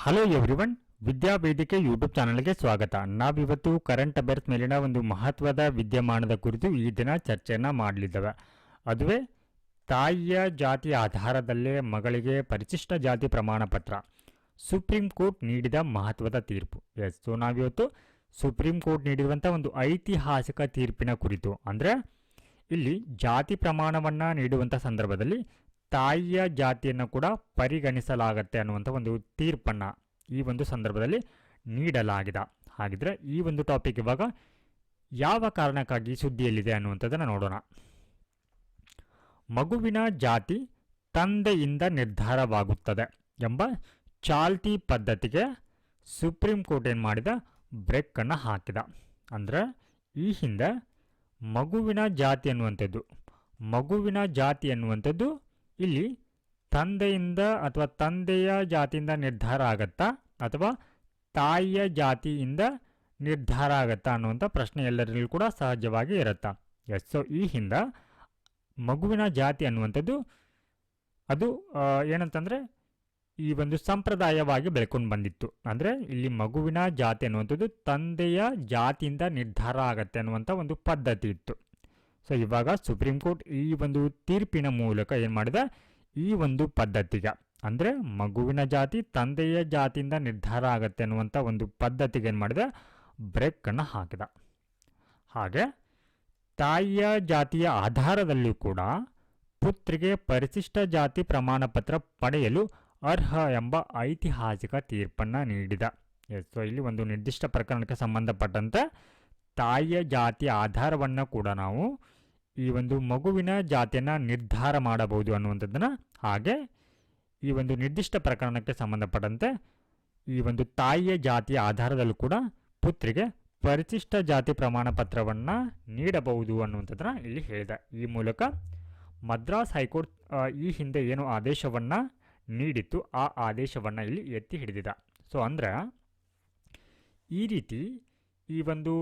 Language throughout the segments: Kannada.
ಹಲೋ ಎವ್ರಿವನ್ ವಿದ್ಯಾವೇದಿಕೆ ಯೂಟ್ಯೂಬ್ ಚಾನಲ್ಗೆ ಸ್ವಾಗತ. ನಾವಿವತ್ತು ಕರೆಂಟ್ ಅಫೇರ್ಸ್ ಮೇಲಿನ ಒಂದು ಮಹತ್ವದ ವಿದ್ಯಮಾನದ ಕುರಿತು ಈ ದಿನ ಚರ್ಚೆಯನ್ನು ಮಾಡಲಿದ್ದೇವೆ. ಅದುವೇ ತಾಯಿಯ ಜಾತಿ ಆಧಾರದಲ್ಲೇ ಮಗಳಿಗೆ ಪರಿಶಿಷ್ಟ ಜಾತಿ ಪ್ರಮಾಣ ಪತ್ರ. ಸುಪ್ರೀಂ ಕೋರ್ಟ್ ನೀಡಿದ ಮಹತ್ವದ ತೀರ್ಪು. ಎಸ್ ಸೊ ನಾವಿವತ್ತು ಸುಪ್ರೀಂ ಕೋರ್ಟ್ ನೀಡಿರುವಂಥ ಒಂದು ಐತಿಹಾಸಿಕ ತೀರ್ಪಿನ ಕುರಿತು. ಅಂದರೆ ಇಲ್ಲಿ ಜಾತಿ ಪ್ರಮಾಣವನ್ನು ನೀಡುವಂಥ ಸಂದರ್ಭದಲ್ಲಿ ತಾಯಿಯ ಜಾತಿಯನ್ನು ಕೂಡ ಪರಿಗಣಿಸಲಾಗತ್ತೆ ಅನ್ನುವಂಥ ಒಂದು ತೀರ್ಪನ್ನು ಈ ಒಂದು ಸಂದರ್ಭದಲ್ಲಿ ನೀಡಲಾಗಿದೆ. ಹಾಗಿದ್ರೆ ಈ ಒಂದು ಟಾಪಿಕ್ ಇವಾಗ ಯಾವ ಕಾರಣಕ್ಕಾಗಿ ಸುದ್ದಿಯಲ್ಲಿದೆ ಅನ್ನುವಂಥದ್ದನ್ನು ನೋಡೋಣ. ಮಗುವಿನ ಜಾತಿ ತಂದೆಯಿಂದ ನಿರ್ಧಾರವಾಗುತ್ತದೆ ಎಂಬ ಚಾಲ್ತಿ ಪದ್ಧತಿಗೆ ಸುಪ್ರೀಂ ಕೋರ್ಟ್ ಏನು ಮಾಡಿದ? ಬ್ರೇಕನ್ನು ಹಾಕಿದ. ಅಂದರೆ ಈ ಹಿಂದೆ ಮಗುವಿನ ಜಾತಿ ಅನ್ನುವಂಥದ್ದು, ಮಗುವಿನ ಜಾತಿ ಅನ್ನುವಂಥದ್ದು ಇಲ್ಲಿ ತಂದೆಯಿಂದ ಅಥವಾ ತಂದೆಯ ಜಾತಿಯಿಂದ ನಿರ್ಧಾರ ಆಗತ್ತಾ ಅಥವಾ ತಾಯಿಯ ಜಾತಿಯಿಂದ ನಿರ್ಧಾರ ಆಗತ್ತಾ ಅನ್ನುವಂಥ ಪ್ರಶ್ನೆ ಎಲ್ಲರಲ್ಲೂ ಕೂಡ ಸಹಜವಾಗಿ ಇರುತ್ತಾ. ಎಸ್ ಸೊ ಈ ಹಿಂದೆ ಮಗುವಿನ ಜಾತಿ ಅನ್ನುವಂಥದ್ದು ಅದು ಏನಂತಂದರೆ ಈ ಒಂದು ಸಂಪ್ರದಾಯವಾಗಿ ಬೆಳ್ಕೊಂಡು ಬಂದಿತ್ತು. ಅಂದರೆ ಇಲ್ಲಿ ಮಗುವಿನ ಜಾತಿ ಅನ್ನುವಂಥದ್ದು ತಂದೆಯ ಜಾತಿಯಿಂದ ನಿರ್ಧಾರ ಆಗತ್ತೆ ಅನ್ನುವಂಥ ಒಂದು ಪದ್ಧತಿ ಇತ್ತು. ಸೊ ಇವಾಗ ಸುಪ್ರೀಂ ಕೋರ್ಟ್ ಈ ಒಂದು ತೀರ್ಪಿನ ಮೂಲಕ ಏನು ಮಾಡಿದೆ? ಈ ಒಂದು ಪದ್ಧತಿಗೆ. ಅಂದರೆ ಮಗುವಿನ ಜಾತಿ, ತಂದೆಯ ಜಾತಿಯಿಂದ ನಿರ್ಧಾರ ಆಗತ್ತೆ ಅನ್ನುವಂಥ ಒಂದು ಪದ್ಧತಿಗೆ ಏನು ಮಾಡಿದೆ? ಬ್ರೇಕನ್ನು ಹಾಕಿದ. ಹಾಗೆ ತಾಯಿಯ ಜಾತಿಯ ಆಧಾರದಲ್ಲಿಯೂ ಕೂಡ ಪುತ್ರಿಗೆ ಪರಿಶಿಷ್ಟ ಜಾತಿ ಪ್ರಮಾಣ ಪತ್ರ ಪಡೆಯಲು ಅರ್ಹ ಎಂಬ ಐತಿಹಾಸಿಕ ತೀರ್ಪನ್ನು ನೀಡಿದ. ಸೊ ಇಲ್ಲಿ ಒಂದು ನಿರ್ದಿಷ್ಟ ಪ್ರಕರಣಕ್ಕೆ ಸಂಬಂಧಪಟ್ಟಂತೆ ತಾಯಿಯ ಜಾತಿಯ ಆಧಾರವನ್ನು ಕೂಡ ನಾವು ಈ ಒಂದು ಮಗುವಿನ ಜಾತಿಯನ್ನು ನಿರ್ಧಾರ ಮಾಡಬಹುದು ಅನ್ನುವಂಥದ್ದನ್ನು ಹಾಗೆ ಈ ಒಂದು ನಿರ್ದಿಷ್ಟ ಪ್ರಕರಣಕ್ಕೆ ಸಂಬಂಧಪಟ್ಟಂತೆ ಈ ಒಂದು ತಾಯಿಯ ಜಾತಿಯ ಆಧಾರದಲ್ಲೂ ಕೂಡ ಪುತ್ರಿಗೆ ಪರಿಶಿಷ್ಟ ಜಾತಿ ಪ್ರಮಾಣ ಪತ್ರವನ್ನು ನೀಡಬಹುದು ಅನ್ನುವಂಥದ್ದನ್ನು ಇಲ್ಲಿ ಹೇಳಿದೆ. ಈ ಮೂಲಕ ಮದ್ರಾಸ್ ಹೈಕೋರ್ಟ್ ಈ ಹಿಂದೆ ಏನು ಆದೇಶವನ್ನು ನೀಡಿತ್ತು, ಆ ಆದೇಶವನ್ನು ಇಲ್ಲಿ ಎತ್ತಿ ಹಿಡಿದಿದೆ. ಸೊ ಅಂದರೆ ಈ ರೀತಿ ಈ ಒಂದು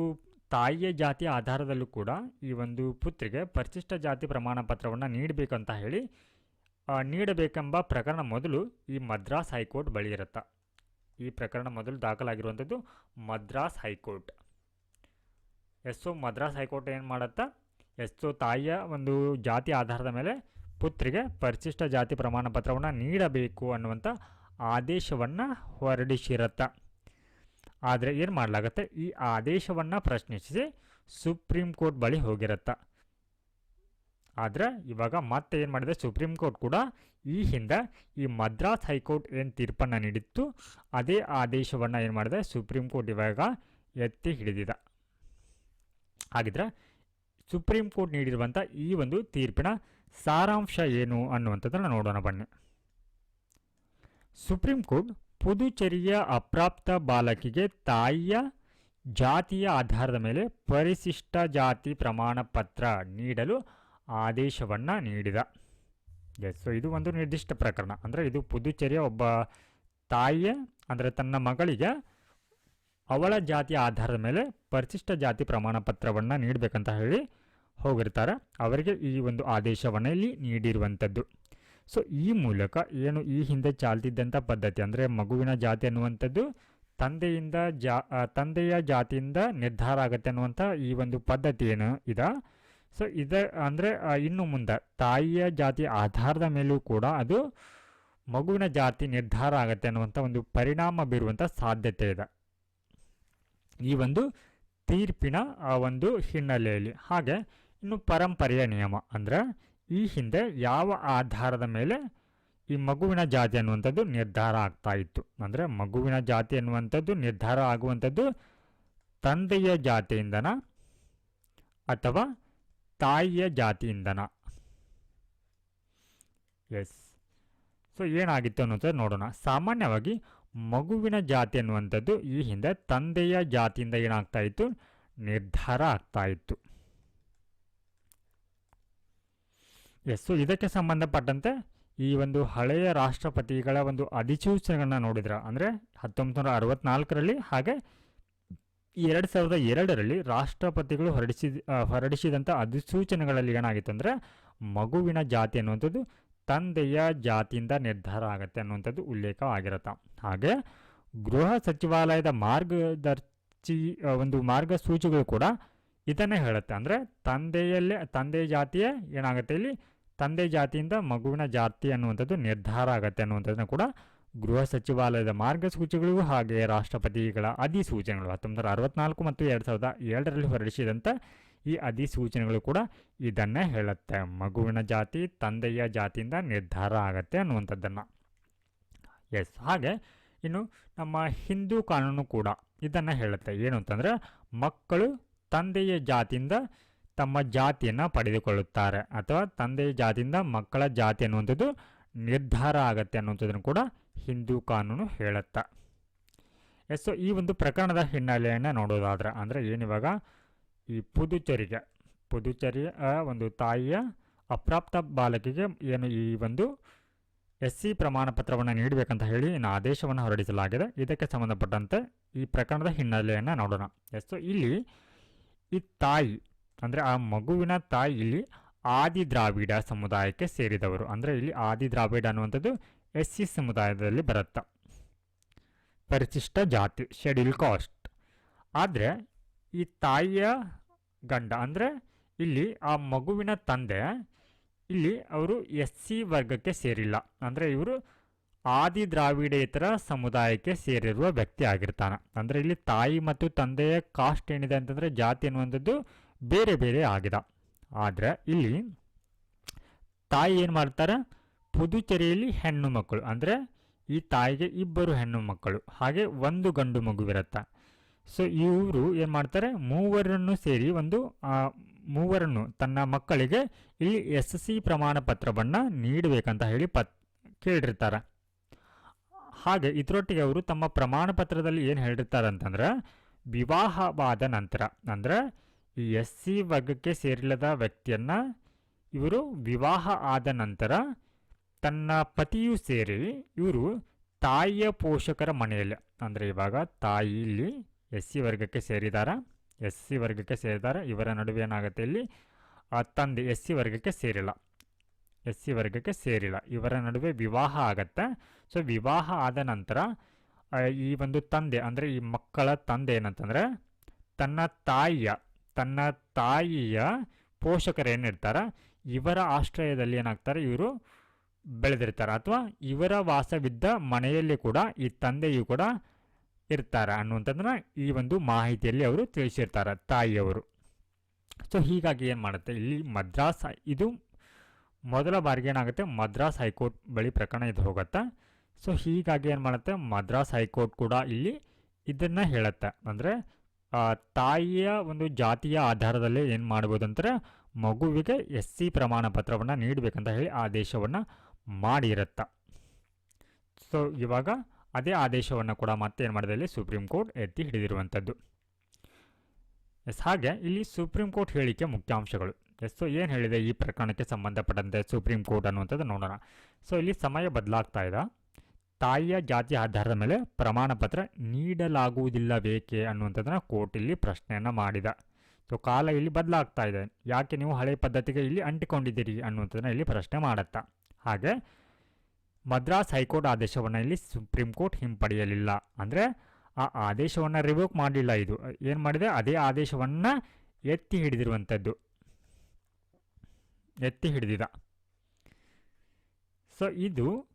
ತಾಯಿಯ ಜಾತಿಯ ಆಧಾರದಲ್ಲೂ ಕೂಡ ಈ ಒಂದು ಪುತ್ರಿಗೆ ಪರಿಶಿಷ್ಟ ಜಾತಿ ಪ್ರಮಾಣ ಪತ್ರವನ್ನು ನೀಡಬೇಕಂತ ಹೇಳಿ ನೀಡಬೇಕೆಂಬ ಪ್ರಕರಣ ಮೊದಲು ಈ ಮದ್ರಾಸ್ ಹೈಕೋರ್ಟ್ ಬಳಿ ಇರುತ್ತೆ. ಈ ಪ್ರಕರಣ ಮೊದಲು ದಾಖಲಾಗಿರುವಂಥದ್ದು Madras High Court. Yes so Madras High Court ಏನು ಮಾಡುತ್ತಾ? ಎಸ್ಸೋ ತಾಯಿಯ ಒಂದು ಜಾತಿ ಆಧಾರದ ಮೇಲೆ ಪುತ್ರಿಗೆ ಪರಿಶಿಷ್ಟ ಜಾತಿ ಪ್ರಮಾಣ ಪತ್ರವನ್ನು ನೀಡಬೇಕು ಅನ್ನುವಂಥ ಆದೇಶವನ್ನು ಹೊರಡಿಸಿರತ್ತೆ. ಆದರೆ ಏನು ಮಾಡಲಾಗತ್ತೆ? ಈ ಆದೇಶವನ್ನು ಪ್ರಶ್ನಿಸಿ ಸುಪ್ರೀಂ ಕೋರ್ಟ್ ಬಳಿ ಹೋಗಿರತ್ತೆ. ಆದರೆ ಇವಾಗ ಮತ್ತೆ ಏನು ಮಾಡಿದೆ? ಸುಪ್ರೀಂ ಕೋರ್ಟ್ ಕೂಡ ಈ ಹಿಂದೆ ಈ ಮದ್ರಾಸ್ ಹೈಕೋರ್ಟ್ ಏನು ತೀರ್ಪನ್ನು ನೀಡಿತ್ತು, ಅದೇ ಆದೇಶವನ್ನು ಏನು ಮಾಡಿದೆ? ಸುಪ್ರೀಂ ಕೋರ್ಟ್ ಇವಾಗ ಎತ್ತಿ ಹಿಡಿದಿದೆ. ಹಾಗಿದ್ರೆ ಸುಪ್ರೀಂ ಕೋರ್ಟ್ ನೀಡಿರುವಂಥ ಈ ಒಂದು ತೀರ್ಪಿನ ಸಾರಾಂಶ ಏನು ಅನ್ನುವಂಥದ್ದನ್ನು ನೋಡೋಣ ಬನ್ನಿ. ಸುಪ್ರೀಂ ಕೋರ್ಟ್ ಪುದುಚೇರಿಯ ಅಪ್ರಾಪ್ತ ಬಾಲಕಿಗೆ ತಾಯಿಯ ಜಾತಿಯ ಆಧಾರದ ಮೇಲೆ ಪರಿಶಿಷ್ಟ ಜಾತಿ ಪ್ರಮಾಣ ಪತ್ರ ನೀಡಲು ಆದೇಶವನ್ನು ನೀಡಿದ. ಎಸ್ ಸೊ ಇದು ಒಂದು ನಿರ್ದಿಷ್ಟ ಪ್ರಕರಣ. ಅಂದರೆ ಇದು ಪುದುಚೇರಿಯ ಒಬ್ಬ ತಾಯಿಯ, ಅಂದರೆ ತನ್ನ ಮಗಳಿಗೆ ಅವಳ ಜಾತಿಯ ಆಧಾರದ ಮೇಲೆ ಪರಿಶಿಷ್ಟ ಜಾತಿ ಪ್ರಮಾಣ ಪತ್ರವನ್ನು ನೀಡಬೇಕಂತ ಹೇಳಿ ಹೋಗಿರ್ತಾರೆ. ಅವರಿಗೆ ಈ ಒಂದು ಆದೇಶವನ್ನು ಇಲ್ಲಿ ನೀಡಿರುವಂಥದ್ದು. ಸೊ ಈ ಮೂಲಕ ಏನು ಈ ಹಿಂದೆ ಚಾಲ್ತಿದ್ದಂಥ ಪದ್ಧತಿ, ಅಂದರೆ ಮಗುವಿನ ಜಾತಿ ಅನ್ನುವಂಥದ್ದು ತಂದೆಯಿಂದ ಜಾ ತಂದೆಯ ಜಾತಿಯಿಂದ ನಿರ್ಧಾರ ಆಗುತ್ತೆ ಅನ್ನುವಂಥ ಈ ಒಂದು ಪದ್ಧತಿ ಏನು ಇದೆ? ಸೊ ಇದ ಅಂದರೆ ಇನ್ನು ಮುಂದೆ ತಾಯಿಯ ಜಾತಿ ಆಧಾರದ ಮೇಲೂ ಕೂಡ ಅದು ಮಗುವಿನ ಜಾತಿ ನಿರ್ಧಾರ ಆಗುತ್ತೆ ಅನ್ನುವಂಥ ಒಂದು ಪರಿಣಾಮ ಬೀರುವಂಥ ಸಾಧ್ಯತೆ ಇದೆ. ಈ ಒಂದು ತೀರ್ಪಿನ ಒಂದು ಹಿನ್ನೆಲೆಯಲ್ಲಿ. ಹಾಗೆ ಇನ್ನು ಪರಂಪರೆಯ ನಿಯಮ, ಅಂದರೆ ಈ ಹಿಂದೆ ಯಾವ ಆಧಾರದ ಮೇಲೆ ಈ ಮಗುವಿನ ಜಾತಿ ಅನ್ನುವಂಥದ್ದು ನಿರ್ಧಾರ ಆಗ್ತಾ ಇತ್ತು. ಅಂದರೆ ಮಗುವಿನ ಜಾತಿ ಅನ್ನುವಂಥದ್ದು ನಿರ್ಧಾರ ಆಗುವಂಥದ್ದು ತಂದೆಯ ಜಾತಿಯಿಂದನ ಅಥವಾ ತಾಯಿಯ ಜಾತಿಯಿಂದನ? ಎಸ್ ಸೊ ಏನಾಗಿತ್ತು ಅನ್ನುವಂಥದ್ದು ನೋಡೋಣ. ಸಾಮಾನ್ಯವಾಗಿ ಮಗುವಿನ ಜಾತಿ ಅನ್ನುವಂಥದ್ದು ಈ ಹಿಂದೆ ತಂದೆಯ ಜಾತಿಯಿಂದ ಏನಾಗ್ತಾ ಇತ್ತು? ನಿರ್ಧಾರ ಆಗ್ತಾ ಇತ್ತು. ಎಸ್ ಸೊ ಇದಕ್ಕೆ ಸಂಬಂಧಪಟ್ಟಂತೆ ಈ ಒಂದು ಹಳೆಯ ರಾಷ್ಟ್ರಪತಿಗಳ ಒಂದು ಅಧಿಸೂಚನೆಗಳನ್ನ ನೋಡಿದ್ರ. ಅಂದರೆ ಹತ್ತೊಂಬತ್ತು ನೂರ ಅರವತ್ನಾಲ್ಕರಲ್ಲಿ ಹಾಗೆ ಎರಡು ಸಾವಿರದ ಎರಡರಲ್ಲಿ ರಾಷ್ಟ್ರಪತಿಗಳು ಹೊರಡಿಸಿದ ಹೊರಡಿಸಿದಂಥ ಅಧಿಸೂಚನೆಗಳಲ್ಲಿ ಏನಾಗಿತ್ತು ಅಂದರೆ ಮಗುವಿನ ಜಾತಿ ಅನ್ನುವಂಥದ್ದು ತಂದೆಯ ಜಾತಿಯಿಂದ ನಿರ್ಧಾರ ಆಗುತ್ತೆ ಅನ್ನುವಂಥದ್ದು ಉಲ್ಲೇಖ ಆಗಿರುತ್ತೆ. ಹಾಗೆ ಗೃಹ ಸಚಿವಾಲಯದ ಮಾರ್ಗದರ್ಶಿ ಒಂದು ಮಾರ್ಗಸೂಚಿಗಳು ಕೂಡ ಇದನ್ನೇ ಹೇಳುತ್ತೆ. ಅಂದರೆ ತಂದೆಯಲ್ಲೇ ತಂದೆಯ ಜಾತಿಯೇ ಏನಾಗುತ್ತೆ ಇಲ್ಲಿ ತಂದೆ ಜಾತಿಯಿಂದ ಮಗುವಿನ ಜಾತಿ ಅನ್ನುವಂಥದ್ದು ನಿರ್ಧಾರ ಆಗುತ್ತೆ ಅನ್ನುವಂಥದ್ದನ್ನು ಕೂಡ ಗೃಹ ಸಚಿವಾಲಯದ ಮಾರ್ಗಸೂಚಿಗಳು ಹಾಗೆ ರಾಷ್ಟ್ರಪತಿಗಳ ಅಧಿಸೂಚನೆಗಳು ಹತ್ತೊಂಬತ್ತು ನೂರ ಅರವತ್ನಾಲ್ಕು ಮತ್ತು ಎರಡು ಸಾವಿರದ ಏಳರಲ್ಲಿ ಹೊರಡಿಸಿದಂಥ ಈ ಅಧಿಸೂಚನೆಗಳು ಕೂಡ ಇದನ್ನೇ ಹೇಳುತ್ತೆ. ಮಗುವಿನ ಜಾತಿ, ತಂದೆಯ ಜಾತಿಯಿಂದ ನಿರ್ಧಾರ ಆಗತ್ತೆ ಅನ್ನುವಂಥದ್ದನ್ನು. ಎಸ್, ಹಾಗೆ ಇನ್ನು ನಮ್ಮ ಹಿಂದೂ ಕಾನೂನು ಕೂಡ ಇದನ್ನು ಹೇಳುತ್ತೆ. ಏನು ಅಂತಂದರೆ ಮಕ್ಕಳು ತಂದೆಯ ಜಾತಿಯಿಂದ ತಮ್ಮ ಜಾತಿಯನ್ನು ಪಡೆದುಕೊಳ್ಳುತ್ತಾರೆ. ಅಥವಾ ತಂದೆಯ ಜಾತಿಯಿಂದ ಮಕ್ಕಳ ಜಾತಿ ಅನ್ನುವಂಥದ್ದು ನಿರ್ಧಾರ ಆಗತ್ತೆ ಅನ್ನುವಂಥದ್ದನ್ನು ಕೂಡ ಹಿಂದೂ ಕಾನೂನು ಹೇಳುತ್ತಾ. ಎಸ್ ಈ ಒಂದು ಪ್ರಕರಣದ ಹಿನ್ನೆಲೆಯನ್ನು ನೋಡೋದಾದ್ರೆ, ಅಂದರೆ ಏನಿವಾಗ ಈ ಪುದುಚೇರಿಗೆ, ಪುದುಚೇರಿಯ ಒಂದು ತಾಯಿಯ ಅಪ್ರಾಪ್ತ ಬಾಲಕಿಗೆ ಏನು ಈ ಒಂದು ಎಸ್ ಸಿ ಪ್ರಮಾಣ ಪತ್ರವನ್ನು ನೀಡಬೇಕಂತ ಹೇಳಿ ಇನ್ನು ಆದೇಶವನ್ನು ಹೊರಡಿಸಲಾಗಿದೆ. ಇದಕ್ಕೆ ಸಂಬಂಧಪಟ್ಟಂತೆ ಈ ಪ್ರಕರಣದ ಹಿನ್ನೆಲೆಯನ್ನು ನೋಡೋಣ. ಎಸ್ ಸೊ ಇಲ್ಲಿ ಈ ತಾಯಿ ಅಂದರೆ ಆ ಮಗುವಿನ ತಾಯಿ ಇಲ್ಲಿ ಆದಿ ದ್ರಾವಿಡ ಸಮುದಾಯಕ್ಕೆ ಸೇರಿದವರು. ಅಂದರೆ ಇಲ್ಲಿ ಆದಿ ದ್ರಾವಿಡ ಅನ್ನುವಂಥದ್ದು ಎಸ್ ಸಿ ಸಮುದಾಯದಲ್ಲಿ ಬರುತ್ತೆ. ಪರಿಶಿಷ್ಟ ಜಾತಿ ಶೆಡ್ಯೂಲ್ ಕಾಸ್ಟ್ ಆದರೆ ಈ ತಾಯಿಯ ಗಂಡ, ಅಂದರೆ ಇಲ್ಲಿ ಆ ಮಗುವಿನ ತಂದೆ ಇಲ್ಲಿ ಅವರು ಎಸ್ ಸಿ ವರ್ಗಕ್ಕೆ ಸೇರಿಲ್ಲ. ಅಂದರೆ ಇವರು ಆದಿ ದ್ರಾವಿಡೇತರ ಸಮುದಾಯಕ್ಕೆ ಸೇರಿರುವ ವ್ಯಕ್ತಿ ಆಗಿರ್ತಾನೆ. ಅಂದರೆ ಇಲ್ಲಿ ತಾಯಿ ಮತ್ತು ತಂದೆಯ ಕಾಸ್ಟ್ ಏನಿದೆ ಅಂತಂದರೆ ಜಾತಿ ಅನ್ನುವಂಥದ್ದು ಬೇರೆ ಬೇರೆ ಆಗಿದೆ. ಆದರೆ ಇಲ್ಲಿ ತಾಯಿ ಏನು ಮಾಡ್ತಾರೆ? ಪುದುಚೇರಿಯಲ್ಲಿ ಹೆಣ್ಣು ಮಕ್ಕಳು. ಅಂದರೆ ಈ ತಾಯಿಗೆ ಇಬ್ಬರು ಹೆಣ್ಣು ಮಕ್ಕಳು. ಹಾಗೆ ಒಂದು ಗಂಡು ಮಗುವಿರುತ್ತೆ. ಸೊ ಇವರು ಏನು ಮಾಡ್ತಾರೆ? ಮೂವರನ್ನು ಸೇರಿ ಒಂದು ಮೂವರನ್ನು ತನ್ನ ಮಕ್ಕಳಿಗೆ ಇಲ್ಲಿ ಎಸ್ ಸಿ ಪ್ರಮಾಣ ಪತ್ರವನ್ನು ನೀಡಬೇಕಂತ ಹೇಳಿ ಪತ್, ಕೇಳಿರ್ತಾರೆ. ಹಾಗೆ ಇದರೊಟ್ಟಿಗೆ ಅವರು ತಮ್ಮ ಪ್ರಮಾಣ ಪತ್ರದಲ್ಲಿ ಏನು ಹೇಳಿರ್ತಾರೆ ಅಂತಂದ್ರೆ, ವಿವಾಹವಾದ ನಂತರ, ಅಂದರೆ ಎಸ್ ಸಿ ವರ್ಗಕ್ಕೆ ಸೇರಿಲ್ಲದ ವ್ಯಕ್ತಿಯನ್ನು ಇವರು ವಿವಾಹ ಆದ ನಂತರ ತನ್ನ ಪತಿಯು ಸೇರಿ ಇವರು ತಾಯಿಯ ಪೋಷಕರ ಮನೆಯಲ್ಲಿ, ಅಂದರೆ ಇವಾಗ ತಾಯಿ ಇಲ್ಲಿ ಎಸ್ ಸಿ ವರ್ಗಕ್ಕೆ ಸೇರಿದಾರ ಎಸ್ ಸಿ ವರ್ಗಕ್ಕೆ ಸೇರಿದಾರ, ಇವರ ನಡುವೆ ಏನಾಗುತ್ತೆ ಇಲ್ಲಿ? ತಂದೆ ಎಸ್ ಸಿ ವರ್ಗಕ್ಕೆ ಸೇರಿಲ್ಲ ಎಸ್ ಸಿ ವರ್ಗಕ್ಕೆ ಸೇರಿಲ್ಲ, ಇವರ ನಡುವೆ ವಿವಾಹ ಆಗತ್ತೆ. ಸೊ ವಿವಾಹ ಆದ ನಂತರ ಈ ಒಂದು ತಂದೆ, ಅಂದರೆ ಈ ಮಕ್ಕಳ ತಂದೆ ಏನಂತಂದರೆ, ತನ್ನ ತಾಯಿಯ ತನ್ನ ತಾಯಿಯ ಪೋಷಕರು ಏನಿರ್ತಾರ ಇವರ ಆಶ್ರಯದಲ್ಲಿ ಏನಾಗ್ತಾರೆ? ಇವರು ಬೆಳೆದಿರ್ತಾರೆ. ಅಥವಾ ಇವರ ವಾಸವಿದ್ದ ಮನೆಯಲ್ಲಿ ಕೂಡ, ಈ ತಂದೆಯು ಕೂಡ ಇರ್ತಾರೆ ಅನ್ನುವಂಥದ್ದನ್ನ ಈ ಒಂದು ಮಾಹಿತಿಯಲ್ಲಿ ಅವರು ತಿಳಿಸಿರ್ತಾರೆ ತಾಯಿಯವರು. ಸೊ ಹೀಗಾಗಿ ಏನು ಮಾಡುತ್ತೆ? ಇಲ್ಲಿ ಮದ್ರಾಸ್ ಇದು ಮೊದಲ ಬಾರಿಗೆ ಏನಾಗುತ್ತೆ? ಮದ್ರಾಸ್ ಹೈಕೋರ್ಟ್ ಬಳಿ ಪ್ರಕರಣ ಇದು ಹೋಗುತ್ತೆ. ಸೊ ಹೀಗಾಗಿ ಏನು ಮಾಡುತ್ತೆ? ಮದ್ರಾಸ್ ಹೈಕೋರ್ಟ್ ಕೂಡ ಇಲ್ಲಿ ಇದನ್ನು ಹೇಳುತ್ತೆ. ಅಂದರೆ ತಾಯಿಯ ಒಂದು ಜಾತಿಯ ಆಧಾರದಲ್ಲಿ ಏನು ಮಾಡ್ಬೋದು ಅಂದರೆ ಮಗುವಿಗೆ ಎಸ್ ಸಿ ಪ್ರಮಾಣ ಪತ್ರವನ್ನು ನೀಡಬೇಕಂತ ಹೇಳಿ ಆದೇಶವನ್ನು ಮಾಡಿರುತ್ತೆ. ಸೊ ಇವಾಗ ಅದೇ ಆದೇಶವನ್ನು ಕೂಡ ಮತ್ತೆ ಏನು ಮಾಡಿದೆ ಇಲ್ಲಿ? ಸುಪ್ರೀಂ ಕೋರ್ಟ್ ಎತ್ತಿ ಹಿಡಿದಿರುವಂಥದ್ದು. ಎಸ್, ಹಾಗೆ ಇಲ್ಲಿ ಸುಪ್ರೀಂ ಕೋರ್ಟ್ ಹೇಳಿಕೆ ಮುಖ್ಯಾಂಶಗಳು. ಎಸ್ ಸೊ ಏನು ಹೇಳಿದೆ ಈ ಪ್ರಕರಣಕ್ಕೆ ಸಂಬಂಧಪಟ್ಟಂತೆ ಸುಪ್ರೀಂ ಕೋರ್ಟ್ ಅನ್ನುವಂಥದ್ದು ನೋಡೋಣ. ಸೊ ಇಲ್ಲಿ ಸಮಯ ಬದಲಾಗ್ತಾ ಇದೆ. ತಾಯಿಯ ಜಾತಿ ಆಧಾರದ ಮೇಲೆ ಪ್ರಮಾಣ ಪತ್ರ ನೀಡಲಾಗುವುದಿಲ್ಲಬೇಕೆ ಅನ್ನುವಂಥದ್ದನ್ನು ಕೋರ್ಟ್ ಇಲ್ಲಿ ಪ್ರಶ್ನೆಯನ್ನು ಮಾಡಿದ. ಸೊ ಕಾಲ ಇಲ್ಲಿ ಬದಲಾಗ್ತಾ ಇದೆ. ಯಾಕೆ ನೀವು ಹಳೆ ಪದ್ಧತಿಗೆ ಇಲ್ಲಿ ಅಂಟಿಕೊಂಡಿದ್ದೀರಿ ಅನ್ನುವಂಥದ್ದನ್ನು ಇಲ್ಲಿ ಪ್ರಶ್ನೆ ಮಾಡುತ್ತಾ. ಹಾಗೆ, ಮದ್ರಾಸ್ ಹೈಕೋರ್ಟ್ ಆದೇಶವನ್ನು ಇಲ್ಲಿ ಸುಪ್ರೀಂ ಕೋರ್ಟ್ ಹಿಂಪಡೆಯಲಿಲ್ಲ. ಅಂದರೆ, ಆ ಆದೇಶವನ್ನು ರಿವೋಕ್ ಮಾಡಲಿಲ್ಲ ಇದು. ಏನು ಮಾಡಿದೆ? ಅದೇ ಆದೇಶವನ್ನು ಎತ್ತಿ ಹಿಡಿದಿರುವಂಥದ್ದು. ಎತ್ತಿ ಹಿಡಿದಿದ. ಸೊ ಇದು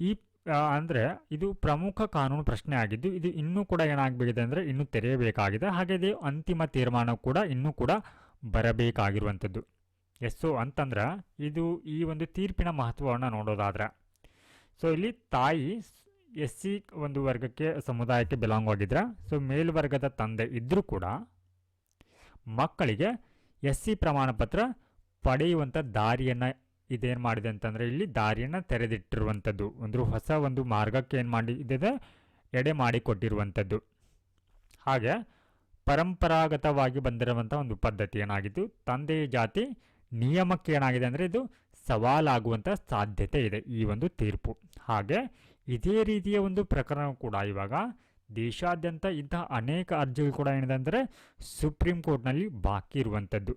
ಈ ಅಂದರೆ ಇದು ಪ್ರಮುಖ ಕಾನೂನು ಪ್ರಶ್ನೆ ಆಗಿದ್ದು, ಇದು ಇನ್ನೂ ಕೂಡ ಏನಾಗಬೇಕಿದೆ ಅಂದರೆ ಇನ್ನೂ ತೆರೆಯಬೇಕಾಗಿದೆ. ಹಾಗೆ ಇದು ಅಂತಿಮ ತೀರ್ಮಾನ ಕೂಡ ಇನ್ನೂ ಕೂಡ ಬರಬೇಕಾಗಿರುವಂಥದ್ದು. ಎಸ್ಸು ಅಂತಂದ್ರೆ ಇದು ಈ ಒಂದು ತೀರ್ಪಿನ ಮಹತ್ವವನ್ನು ನೋಡೋದಾದ್ರೆ, ಸೊ ಇಲ್ಲಿ ತಾಯಿ ಎಸ್ ಸಿ ಒಂದು ವರ್ಗಕ್ಕೆ, ಸಮುದಾಯಕ್ಕೆ ಬಿಲಾಂಗ್ ಆಗಿದ್ರೆ, ಸೊ ಮೇಲ್ವರ್ಗದ ತಂದೆ ಇದ್ದರೂ ಕೂಡ ಮಕ್ಕಳಿಗೆ ಎಸ್ ಸಿ ಪ್ರಮಾಣಪತ್ರ ಪಡೆಯುವಂಥ ದಾರಿಯನ್ನು ಇದೇನು ಮಾಡಿದೆ ಅಂತಂದರೆ ಇಲ್ಲಿ ದಾರಿಯನ್ನು ತೆರೆದಿಟ್ಟಿರುವಂಥದ್ದು. ಒಂದು ಹೊಸ ಒಂದು ಮಾರ್ಗಕ್ಕೆ ಏನು ಮಾಡಿ ಎಡೆ ಮಾಡಿಕೊಟ್ಟಿರುವಂಥದ್ದು ಹಾಗೆ ಪರಂಪರಾಗತವಾಗಿ ಬಂದಿರುವಂಥ ಒಂದು ಪದ್ಧತಿ ಏನಾಗಿದ್ದು? ತಂದೆಯ ಜಾತಿ ನಿಯಮಕ್ಕೆ ಏನಾಗಿದೆ ಅಂದರೆ ಇದು ಸವಾಲಾಗುವಂಥ ಸಾಧ್ಯತೆ ಇದೆ ಈ ಒಂದು ತೀರ್ಪು. ಹಾಗೆ ಇದೇ ರೀತಿಯ ಒಂದು ಪ್ರಕರಣ ಕೂಡ ಇವಾಗ ದೇಶಾದ್ಯಂತ ಇಂತಹ ಅನೇಕ ಅರ್ಜಿಗಳು ಕೂಡ ಏನಿದೆ ಅಂದರೆ ಸುಪ್ರೀಂ ಕೋರ್ಟ್ನಲ್ಲಿ ಬಾಕಿ ಇರುವಂಥದ್ದು.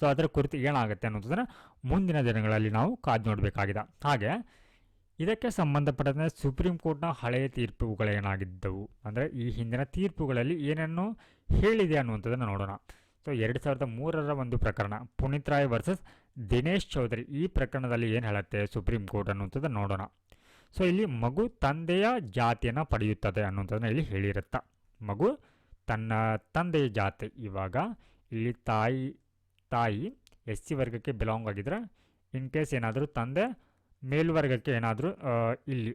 ಸೊ ಅದರ ಕುರಿತು ಏನಾಗುತ್ತೆ ಅನ್ನೋದನ್ನು ಮುಂದಿನ ದಿನಗಳಲ್ಲಿ ನಾವು ಕಾದು ನೋಡಬೇಕಾಗಿದೆ. ಹಾಗೆ, ಇದಕ್ಕೆ ಸಂಬಂಧಪಟ್ಟಂತೆ ಸುಪ್ರೀಂ ಕೋರ್ಟ್ನ ಹಳೆಯ ತೀರ್ಪುಗಳೇನಾಗಿದ್ದವು ಅಂದರೆ ಈ ಹಿಂದಿನ ತೀರ್ಪುಗಳಲ್ಲಿ ಏನನ್ನು ಹೇಳಿದೆ ಅನ್ನುವಂಥದ್ದನ್ನು ನೋಡೋಣ. ಸೊ ಎರಡು ಸಾವಿರದ ಮೂರರ ಒಂದು ಪ್ರಕರಣ, ಪುನೀತ್ ರಾಯ್ ವರ್ಸಸ್ ದಿನೇಶ್ ಚೌಧರಿ. ಈ ಪ್ರಕರಣದಲ್ಲಿ ಏನು ಹೇಳುತ್ತೆ ಸುಪ್ರೀಂ ಕೋರ್ಟ್ ಅನ್ನುವಂಥದ್ದು ನೋಡೋಣ. ಸೊ ಇಲ್ಲಿ ಮಗು ತಂದೆಯ ಜಾತಿಯನ್ನು ಪಡೆಯುತ್ತದೆ ಅನ್ನುವಂಥದ್ದನ್ನು ಇಲ್ಲಿ ಹೇಳಿರುತ್ತಾ. ಮಗು ತನ್ನ ತಂದೆಯ ಜಾತಿ. ಇವಾಗ ಇಲ್ಲಿ ತಾಯಿ ತಾಯಿ ಎಸ್ ಸಿ ವರ್ಗಕ್ಕೆ ಬಿಲಾಂಗ್ ಆಗಿದ್ರೆ ಇನ್ ಕೇಸ್ ಏನಾದರೂ ತಂದೆ ಮೇಲ್ವರ್ಗಕ್ಕೆ ಏನಾದರೂ ಇಲ್ಲಿ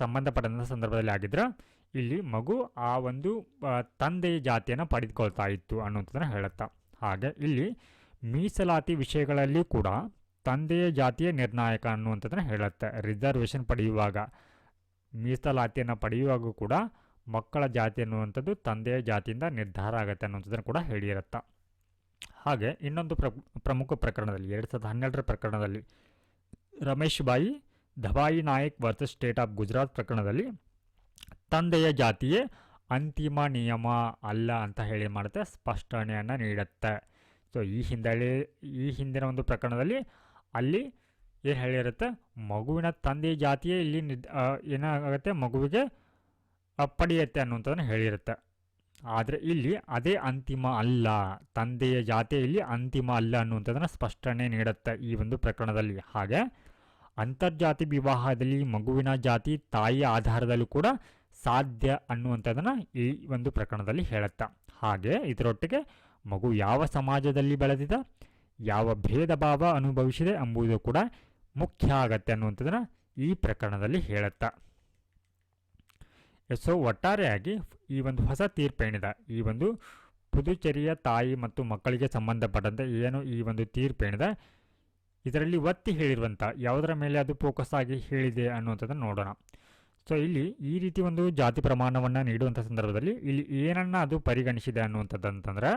ಸಂಬಂಧಪಟ್ಟಂಥ ಸಂದರ್ಭದಲ್ಲಿ ಆಗಿದ್ರೆ, ಇಲ್ಲಿ ಮಗು ಆ ಒಂದು ತಂದೆಯ ಜಾತಿಯನ್ನು ಪಡೆದುಕೊಳ್ತಾ ಇತ್ತು ಅನ್ನುವಂಥದ್ದನ್ನು ಹೇಳುತ್ತಾ. ಹಾಗೆ ಇಲ್ಲಿ ಮೀಸಲಾತಿ ವಿಷಯಗಳಲ್ಲಿ ಕೂಡ ತಂದೆಯ ಜಾತಿಯ ನಿರ್ಣಾಯಕ ಅನ್ನುವಂಥದ್ದನ್ನು ಹೇಳುತ್ತೆ. ರಿಸರ್ವೇಷನ್ ಪಡೆಯುವಾಗ, ಮೀಸಲಾತಿಯನ್ನು ಪಡೆಯುವಾಗ ಕೂಡ ಮಕ್ಕಳ ಜಾತಿ ಅನ್ನುವಂಥದ್ದು ತಂದೆಯ ಜಾತಿಯಿಂದ ನಿರ್ಧಾರ ಆಗುತ್ತೆ ಅನ್ನುವಂಥದ್ದನ್ನು ಕೂಡ ಹೇಳಿರುತ್ತಾ. ಹಾಗೆ ಇನ್ನೊಂದು ಪ್ರ, ಪ್ರಮುಖ ಪ್ರಕರಣದಲ್ಲಿ, ಎರಡು ಸಾವಿರದ ಹನ್ನೆರಡರ ಪ್ರಕರಣದಲ್ಲಿ Ramesh Bhai Dabhai Naik versus State of Gujarat ಪ್ರಕರಣದಲ್ಲಿ ತಂದೆಯ ಜಾತಿಯೇ ಅಂತಿಮ ನಿಯಮ ಅಲ್ಲ ಅಂತ ಹೇಳಿ ಮಾಡುತ್ತೆ, ಸ್ಪಷ್ಟನೆಯನ್ನು ನೀಡುತ್ತೆ. ಸೊ ಈ ಹಿಂದಳಿ, ಈ ಹಿಂದಿನ ಒಂದು ಪ್ರಕರಣದಲ್ಲಿ ಅಲ್ಲಿ ಏನು ಹೇಳಿರುತ್ತೆ, ಮಗುವಿನ ತಂದೆಯ ಜಾತಿಯೇ ಇಲ್ಲಿ ನಿದ್ ಏನಾಗುತ್ತೆ, ಮಗುವಿಗೆ ಪಡೆಯುತ್ತೆ ಅನ್ನುವಂಥದ್ದನ್ನು ಹೇಳಿರುತ್ತೆ. ಆದರೆ ಇಲ್ಲಿ ಅದೇ ಅಂತಿಮ ಅಲ್ಲ, ತಂದೆಯ ಜಾತಿಯಲ್ಲಿ ಅಂತಿಮ ಅಲ್ಲ ಅನ್ನುವಂಥದ್ದನ್ನು ಸ್ಪಷ್ಟನೆ ನೀಡುತ್ತೆ ಈ ಒಂದು ಪ್ರಕರಣದಲ್ಲಿ. ಹಾಗೆ ಅಂತರ್ಜಾತಿ ವಿವಾಹದಲ್ಲಿ ಮಗುವಿನ ಜಾತಿ, ತಾಯಿಯ ಆಧಾರದಲ್ಲೂ ಕೂಡ ಸಾಧ್ಯ ಅನ್ನುವಂಥದ್ದನ್ನು ಈ ಒಂದು ಪ್ರಕರಣದಲ್ಲಿ ಹೇಳುತ್ತೆ. ಹಾಗೆ ಇದರೊಟ್ಟಿಗೆ ಮಗು ಯಾವ ಸಮಾಜದಲ್ಲಿ ಬೆಳೆದಿದೆ, ಯಾವ ಭೇದ ಭಾವ ಅನುಭವಿಸಿದೆ ಎಂಬುದು ಕೂಡ ಮುಖ್ಯ ಆಗತ್ತೆ ಅನ್ನುವಂಥದ್ದನ್ನು ಈ ಪ್ರಕರಣದಲ್ಲಿ ಹೇಳುತ್ತೆ. ಸೊ ಒಟ್ಟಾರೆಯಾಗಿ ಈ ಒಂದು ಹೊಸ ತೀರ್ಪೇನಿದೆ ಈ ಒಂದು ಪುದುಚೇರಿಯ ತಾಯಿ ಮತ್ತು ಮಕ್ಕಳಿಗೆ ಸಂಬಂಧಪಟ್ಟಂತೆ ಏನು ಈ ಒಂದು ತೀರ್ಪೇನಿದೆ ಇದರಲ್ಲಿ ಒತ್ತಿ ಹೇಳಿರುವಂಥ ಯಾವುದರ ಮೇಲೆ ಅದು ಫೋಕಸ್ ಆಗಿ ಹೇಳಿದೆ ಅನ್ನುವಂಥದ್ದನ್ನು ನೋಡೋಣ. ಸೊ ಇಲ್ಲಿ ಈ ರೀತಿ ಒಂದು ಜಾತಿ ಪ್ರಮಾಣವನ್ನು ನೀಡುವಂಥ ಸಂದರ್ಭದಲ್ಲಿ ಇಲ್ಲಿ ಏನನ್ನು ಅದು ಪರಿಗಣಿಸಿದೆ ಅನ್ನುವಂಥದ್ದು ಅಂತಂದರೆ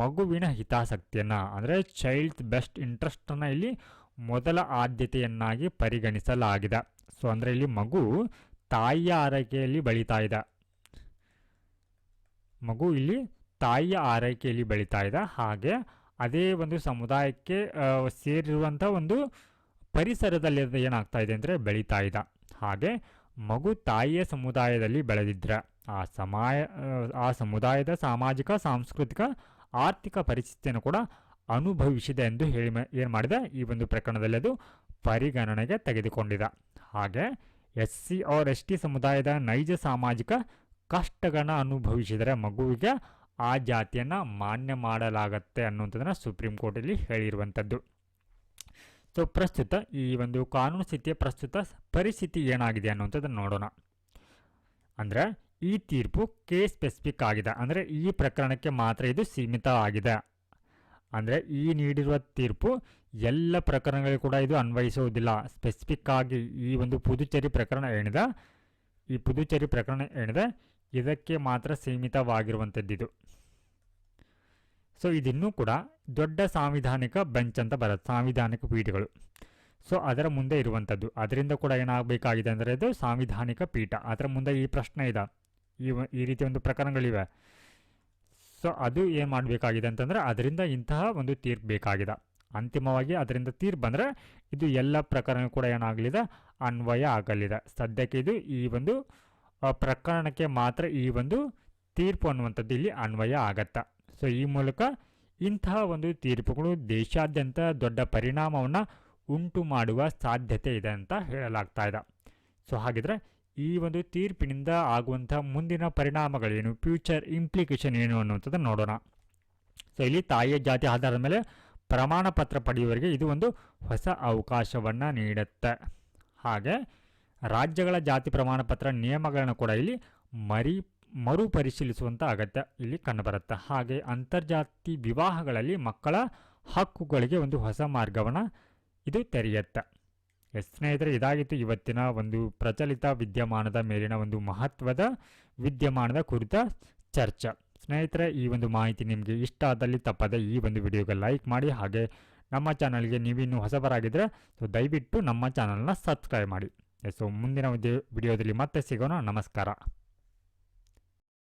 ಮಗುವಿನ ಹಿತಾಸಕ್ತಿಯನ್ನು, ಅಂದರೆ ಚೈಲ್ಡ್ ಬೆಸ್ಟ್ ಇಂಟ್ರೆಸ್ಟನ್ನು ಇಲ್ಲಿ ಮೊದಲ ಆದ್ಯತೆಯನ್ನಾಗಿ ಪರಿಗಣಿಸಲಾಗಿದೆ. ಸೊ ಅಂದರೆ ಇಲ್ಲಿ ಮಗು ತಾಯಿಯ ಆರೈಕೆಯಲ್ಲಿ ಬೆಳೀತಾ ಇದೆ. ಮಗು ಇಲ್ಲಿ ತಾಯಿಯ ಆರೈಕೆಯಲ್ಲಿ ಬೆಳೀತಾ ಇದೆ. ಹಾಗೆ ಅದೇ ಒಂದು ಸಮುದಾಯಕ್ಕೆ ಸೇರಿರುವಂಥ ಒಂದು ಪರಿಸರದಲ್ಲಿ ಏನಾಗ್ತಾ ಇದೆ ಅಂದರೆ ಬೆಳೀತಾ ಇದೆ. ಹಾಗೆ ಮಗು ತಾಯಿಯ ಸಮುದಾಯದಲ್ಲಿ ಬೆಳೆದಿದ್ರೆ ಆ ಸಮಾಯ, ಆ ಸಮುದಾಯದ ಸಾಮಾಜಿಕ, ಸಾಂಸ್ಕೃತಿಕ, ಆರ್ಥಿಕ ಪರಿಸ್ಥಿತಿಯನ್ನು ಕೂಡ ಅನುಭವಿಸಿದೆ ಎಂದು ಹೇಳಿ ಏನು ಮಾಡಿದೆ? ಈ ಒಂದು ಪ್ರಕರಣದಲ್ಲಿ ಅದು ಪರಿಗಣನೆಗೆ ತೆಗೆದುಕೊಂಡಿದೆ. ಹಾಗೆ S C or S T ಸಮುದಾಯದ ನೈಜ ಸಾಮಾಜಿಕ ಕಷ್ಟಗಳನ್ನು ಅನುಭವಿಸಿದರೆ ಮಗುವಿಗೆ ಆ ಜಾತಿಯನ್ನು ಮಾನ್ಯ ಮಾಡಲಾಗತ್ತೆ ಅನ್ನುವಂಥದ್ದನ್ನು ಸುಪ್ರೀಂ ಕೋರ್ಟಲ್ಲಿ ಹೇಳಿರುವಂಥದ್ದು. ಸೊ ಪ್ರಸ್ತುತ ಈ ಒಂದು ಕಾನೂನು ಸ್ಥಿತಿಯ ಪ್ರಸ್ತುತ ಪರಿಸ್ಥಿತಿ ಏನಾಗಿದೆ ಅನ್ನುವಂಥದ್ದನ್ನು ನೋಡೋಣ. ಅಂದರೆ ಈ ತೀರ್ಪು ಕೇಸ್ ಸ್ಪೆಸಿಫಿಕ್ ಆಗಿದೆ. ಅಂದರೆ ಈ ಪ್ರಕರಣಕ್ಕೆ ಮಾತ್ರ ಇದು ಸೀಮಿತ ಆಗಿದೆ. ಅಂದರೆ ಈ ನೀಡಿರುವ ತೀರ್ಪು ಎಲ್ಲ ಪ್ರಕರಣಗಳಿಗೆ ಕೂಡ ಇದು ಅನ್ವಯಿಸುವುದಿಲ್ಲ. ಸ್ಪೆಸಿಫಿಕ್ ಆಗಿ ಈ ಒಂದು ಪುದುಚೇರಿ ಪ್ರಕರಣ ಏನಿದೆ ಈ ಪುದುಚೇರಿ ಪ್ರಕರಣ ಏನಿದೆ ಇದಕ್ಕೆ ಮಾತ್ರ ಸೀಮಿತವಾಗಿರುವಂಥದ್ದಿದು. ಸೊ ಇದಿನ್ನೂ ಕೂಡ ದೊಡ್ಡ ಸಾಂವಿಧಾನಿಕ ಬೆಂಚ್ ಅಂತ ಬರುತ್ತೆ, ಸಾಂವಿಧಾನಿಕ ಪೀಠಗಳು. ಸೊ ಅದರ ಮುಂದೆ ಇರುವಂಥದ್ದು. ಅದರಿಂದ ಕೂಡ ಏನಾಗಬೇಕಾಗಿದೆ ಅಂದರೆ ಇದು ಸಾಂವಿಧಾನಿಕ ಪೀಠ. ಅದರ ಮುಂದೆ ಈ ಪ್ರಶ್ನೆ ಇದೆ. ಈ ಈ ರೀತಿ ಒಂದು ಪ್ರಕರಣಗಳಿವೆ. ಸೊ ಅದು ಏನು ಮಾಡಬೇಕಾಗಿದೆ ಅಂತಂದರೆ ಅದರಿಂದ ಇಂತಹ ಒಂದು ತೀರ್ಪು ಬೇಕಾಗಿದೆ. ಅಂತಿಮವಾಗಿ ಅದರಿಂದ ತೀರ್ಪು ಬಂದರೆ ಇದು ಎಲ್ಲ ಪ್ರಕರಣ ಕೂಡ ಏನಾಗಲಿದೆ? ಅನ್ವಯ ಆಗಲಿದೆ. ಸದ್ಯಕ್ಕೆ ಇದು ಈ ಒಂದು ಪ್ರಕರಣಕ್ಕೆ ಮಾತ್ರ ಈ ಒಂದು ತೀರ್ಪು ಅನ್ನುವಂಥದ್ದು ಇಲ್ಲಿ ಅನ್ವಯ ಆಗತ್ತೆ. ಸೊ ಈ ಮೂಲಕ ಇಂತಹ ಒಂದು ತೀರ್ಪುಗಳು ದೇಶಾದ್ಯಂತ ದೊಡ್ಡ ಪರಿಣಾಮವನ್ನು ಉಂಟು ಮಾಡುವ ಸಾಧ್ಯತೆ ಇದೆ ಅಂತ ಹೇಳಲಾಗ್ತಾ ಇದೆ. ಸೊ ಹಾಗಿದ್ರೆ ಈ ಒಂದು ತೀರ್ಪಿನಿಂದ ಆಗುವಂಥ ಮುಂದಿನ ಪರಿಣಾಮಗಳೇನು? ಫ್ಯೂಚರ್ ಇಂಪ್ಲಿಕೇಶನ್ ಏನು ಅನ್ನುವಂಥದ್ದು ನೋಡೋಣ. ಸೊ ಇಲ್ಲಿ ತಾಯಿಯ ಜಾತಿ ಆಧಾರದ ಮೇಲೆ ಪ್ರಮಾಣ ಪತ್ರ ಪಡೆಯುವವರಿಗೆ ಇದು ಒಂದು ಹೊಸ ಅವಕಾಶವನ್ನು ನೀಡುತ್ತೆ. ಹಾಗೆ ರಾಜ್ಯಗಳ ಜಾತಿ ಪ್ರಮಾಣ ಪತ್ರ ನಿಯಮಗಳನ್ನು ಕೂಡ ಇಲ್ಲಿ ಮರಿ ಮರುಪರಿಶೀಲಿಸುವಂಥ ಅಗತ್ಯ ಇಲ್ಲಿ ಕಂಡುಬರುತ್ತೆ. ಹಾಗೆ ಅಂತರ್ಜಾತಿ ವಿವಾಹಗಳಲ್ಲಿ ಮಕ್ಕಳ ಹಕ್ಕುಗಳಿಗೆ ಒಂದು ಹೊಸ ಮಾರ್ಗವನ್ನು ಇದು ತೆರೆಯುತ್ತೆ. ಎಸ್ ಸ್ನೇಹಿತರೆ, ಇದಾಗಿತ್ತು ಇವತ್ತಿನ ಒಂದು ಪ್ರಚಲಿತ ವಿದ್ಯಮಾನದ ಮೇಲಿನ ಒಂದು ಮಹತ್ವದ ವಿದ್ಯಮಾನದ ಕುರಿತ ಚರ್ಚೆ. ಸ್ನೇಹಿತರೆ, ಈ ಒಂದು ಮಾಹಿತಿ ನಿಮಗೆ ಇಷ್ಟ ಆದಲ್ಲಿ ತಪ್ಪದೆ ಈ ಒಂದು ವಿಡಿಯೋಗೆ ಲೈಕ್ ಮಾಡಿ ಹಾಗೆ ನಮ್ಮ ಚಾನಲ್ಗೆ ನೀವಿನ್ನೂ ಹೊಸಬರಾಗಿದ್ದರೆ ಸೊ ದಯವಿಟ್ಟು ನಮ್ಮ ಚಾನಲ್ನ ಸಬ್ಸ್ಕ್ರೈಬ್ ಮಾಡಿ. ಸೊ ಮುಂದಿನ ವಿಡಿಯೋದಲ್ಲಿ ಮತ್ತೆ ಸಿಗೋಣ. ನಮಸ್ಕಾರ.